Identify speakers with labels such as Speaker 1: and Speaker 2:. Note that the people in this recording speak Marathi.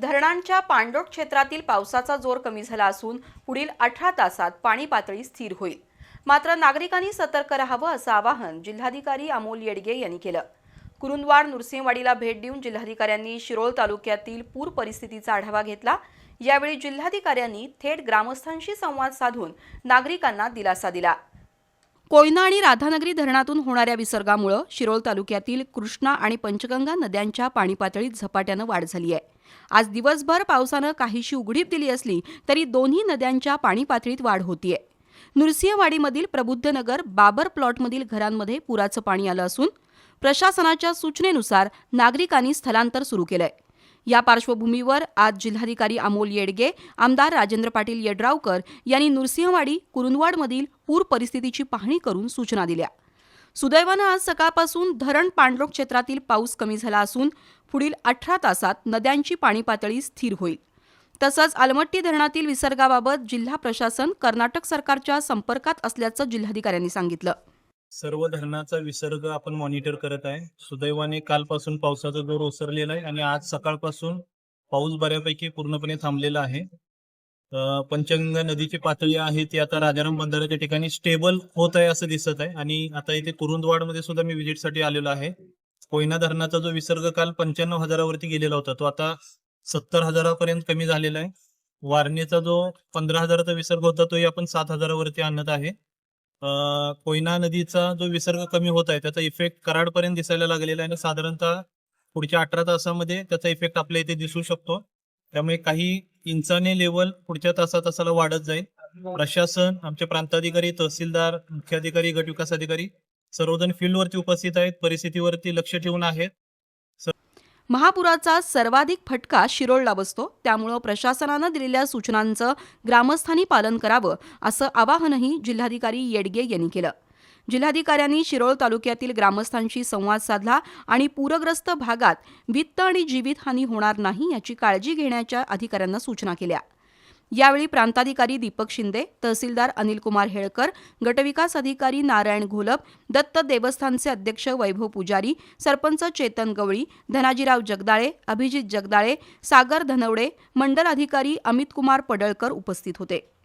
Speaker 1: धरणांच्या पाणलोट क्षेत्रातील पावसाचा जोर कमी झाला असून पुढील अठरा तासात पाणी पातळी स्थिर होईल. मात्र नागरिकांनी सतर्क राहावं असं आवाहन जिल्हाधिकारी अमोल येडगे यांनी केलं. कुरुंदवाड नृसिंहवाडीला भेट देऊन जिल्हाधिकाऱ्यांनी शिरोळ तालुक्यातील पूर परिस्थितीचा आढावा घेतला. यावेळी जिल्हाधिकाऱ्यांनी थेट ग्रामस्थांशी संवाद साधून नागरिकांना दिलासा दिला. कोयना आणि राधानगरी धरणातून होणाऱ्या विसर्गामुळं शिरोळ तालुक्यातील कृष्णा आणि पंचगंगा नद्यांच्या पाणी पातळीत झपाट्यानं वाढ झाली आहे. आज दिवसभर पावसानं काहीशी उघडीप दिली असली तरी दोन्ही नद्यांच्या पाणी पातळीत वाढ होतीये. नृसिंहवाडीमधील प्रबुद्धनगर बाबर प्लॉटमधील घरांमध्ये पुराचं पाणी आलं असून प्रशासनाच्या सूचनेनुसार नागरिकांनी स्थलांतर सुरू केलंय. या पार्श्वभूमीवर आज जिल्हाधिकारी अमोल येडगे आमदार राजेंद्र पाटील येड्रावकर यांनी नृसिंहवाडी कुरुंदवाडमधील पूर परिस्थितीची पाहणी करून सूचना दिल्या. सुदैवानं आज सकाळपासून धरण पांडरोग क्षेत्रातील पाऊस कमी झाला असून पुढील अठरा तासात नद्यांची पाणी पातळी स्थिर होईल. तसंच आलमट्टी धरणातील विसर्गाबाबत जिल्हा प्रशासन कर्नाटक सरकारच्या संपर्कात असल्याचं जिल्हाधिकाऱ्यांनी सांगितलं.
Speaker 2: सर्व धरणाचा विसर्ग आपण मॉनिटर करत आहे. सुदैवाने कालपासून पावसाचा जोर ओसरलेला आहे आणि आज सकाळपासून पाऊस बऱ्यापैकी पूर्णपणे थांबलेला आहे. पंचगंगा नदीची पातळी आहे ती आता राजाराम बंधाऱ्याच्या ठिकाणी स्टेबल होत आहे असं दिसत आहे. आणि आता इथे कुरुंदवाडमध्ये सुद्धा मी व्हिजिटसाठी आलेलो आहे. कोयना धरणाचा जो विसर्ग काल पंच्याण्णव हजारावरती गेलेला होता तो आता सत्तर हजारापर्यंत कमी झालेला आहे. वारणीचा जो पंधरा हजाराचा विसर्ग होता तोही आपण सात हजारावरती आणत आहे. कोयना नदीचा जो विसर्ग कमी होत आहे त्याचा इफेक्ट कराडपर्यंत दिसायला लागलेला आहे आणि साधारणतः पुढच्या अठरा तासामध्ये त्याचा इफेक्ट आपल्या इथे दिसू शकतो. त्यामुळे काही इंचाने लेवल पुढच्या तासा तासाला वाढत जाईल. प्रशासन आमचे प्रांताधिकारी तहसीलदार मुख्याधिकारी गट विकास अधिकारी सर्वजण फील्डवरती उपस्थित आहेत परिस्थितीवरती लक्ष ठेवून आहेत.
Speaker 1: महापुराचा सर्वाधिक फटका शिरोळला बसतो. त्यामुळं प्रशासनानं दिलेल्या सूचनांचं ग्रामस्थांनी पालन करावं असं आवाहनही जिल्हाधिकारी येडगे यांनी केलं. जिल्हाधिकाऱ्यांनी शिरोळ तालुक्यातील ग्रामस्थांशी संवाद साधला आणि पूरग्रस्त भागात वित्त आणि जीवितहानी होणार नाही याची काळजी घेण्याच्या अधिकाऱ्यांना सूचना केल्या. यावेळी प्रांताधिकारी दीपक शिंदे तहसीलदार अनिलकुमार हेळकर गटविकास अधिकारी नारायण घोलप दत्त देवस्थानचे अध्यक्ष वैभव पुजारी सरपंच चेतन गवळी धनाजीराव जगदाळे अभिजित जगदाळे सागर धनवडे मंडल अधिकारी अमितकुमार पडळकर उपस्थित होते.